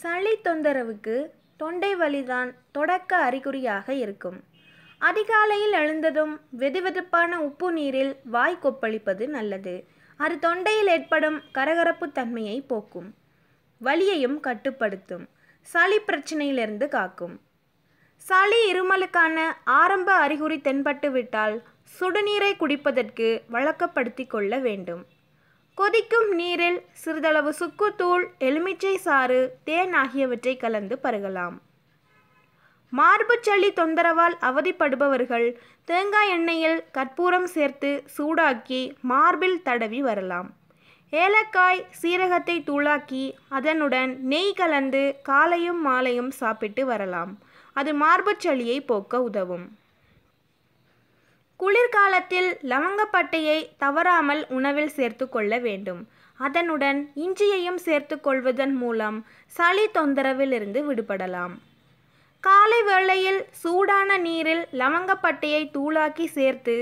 சளி தொந்தரவுக்கு தொண்டை வலிதான் தொடக்க அறிகுறியாக இருக்கும். அதிகாலையில் எழுந்ததும் வெதுவெதுப்பான உப்பு நீரில் வாய் கொப்பளிப்பது நல்லது. அது தொண்டையில் ஏற்படும் கரகரப்பு தன்மையை போக்கும். வலியையும் கட்டுப்படுத்தும். சளி பிரச்சனையிலிருந்து காக்கும். சளி இருமலுக்கான ஆரம்ப அறிகுறி தென்பட்டு விட்டால் சுடுநீரை குடிப்பதற்கு வழக்கப்படுத்தி கொள்ள வேண்டும். கொதிக்கும் நீரில் சிறிதளவு சுக்குத்தூள் எலுமிச்சை சாறு தேன் ஆகியவற்றை கலந்து பருகலாம். மார்புச் சளி தொந்தரவால் அவதிப்படுபவர்கள் தேங்காய் எண்ணெயில் கற்பூரம் சேர்த்து சூடாக்கி மார்பில் தடவி வரலாம். ஏலக்காய் சீரகத்தை தூளாக்கி அதனுடன் நெய் கலந்து காலையும் மாலையும் சாப்பிட்டு வரலாம். அது மார்புச் சளியை போக்க உதவும். குளிர்காலத்தில் லவங்கப்பட்டையை தவறாமல் உணவில் சேர்த்து கொள்ள வேண்டும். அதனுடன் இஞ்சியையும் சேர்த்து கொள்வதன் மூலம் சளி தொந்தரவிலிருந்து விடுபடலாம். காலை வேளையில் சூடான நீரில் லவங்கப்பட்டையை தூளாக்கி சேர்த்து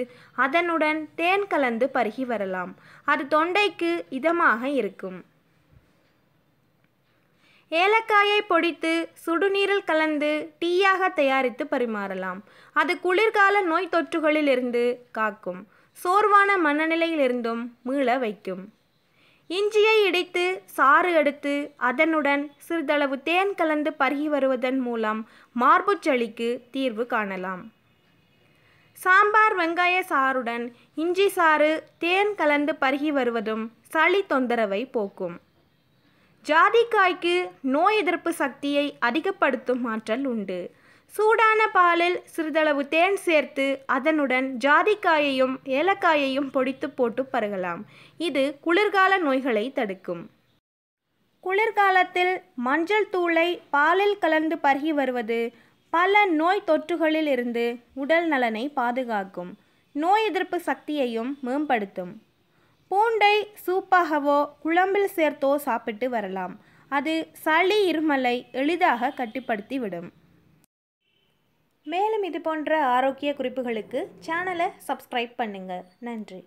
அதனுடன் தேன் கலந்து பருகி வரலாம். அது தொண்டைக்கு இதமாக இருக்கும். ஏலக்காயை பொடித்து சுடுநீரில் கலந்து டீயாக தயாரித்து பரிமாறலாம். அது குளிர்கால நோய் தொற்றுகளிலிருந்து காக்கும். சோர்வான மனநிலையிலிருந்தும் மீள வைக்கும். இஞ்சியை இடித்து சாறு எடுத்து அதனுடன் சிறிதளவு தேன் கலந்து பருகி வருவதன் மூலம் மார்புச்சளிக்கு தீர்வு காணலாம். சாம்பார் வெங்காய சாறுடன் இஞ்சி சாறு தேன் கலந்து பருகி வருவதும் சளி தொந்தரவை போக்கும். ஜாதிக்காய்க்கு நோய் எதிர்ப்பு சக்தியை அதிகப்படுத்தும் ஆற்றல் உண்டு. சூடான பாலில் சிறிதளவு தேன் சேர்த்து அதனுடன் ஜாதிக்காயையும் ஏலக்காயையும் பொடித்து போட்டு பருகலாம். இது குளிர்கால நோய்களை தடுக்கும். குளிர்காலத்தில் மஞ்சள் தூளை பாலில் கலந்து பருகி வருவது பல நோய் தொற்றுகளில் இருந்து உடல் நலனை பாதுகாக்கும். நோய் எதிர்ப்பு சக்தியையும் மேம்படுத்தும். பூண்டை சூப்பாகவோ குழம்பில் சேர்த்தோ சாப்பிட்டு வரலாம். அது சளி இருமலை எளிதாக கட்டுப்படுத்தி விடும் மேலும் இது போன்ற ஆரோக்கிய குறிப்புகளுக்கு சேனலை சப்ஸ்கிரைப் பண்ணுங்கள் நன்றி.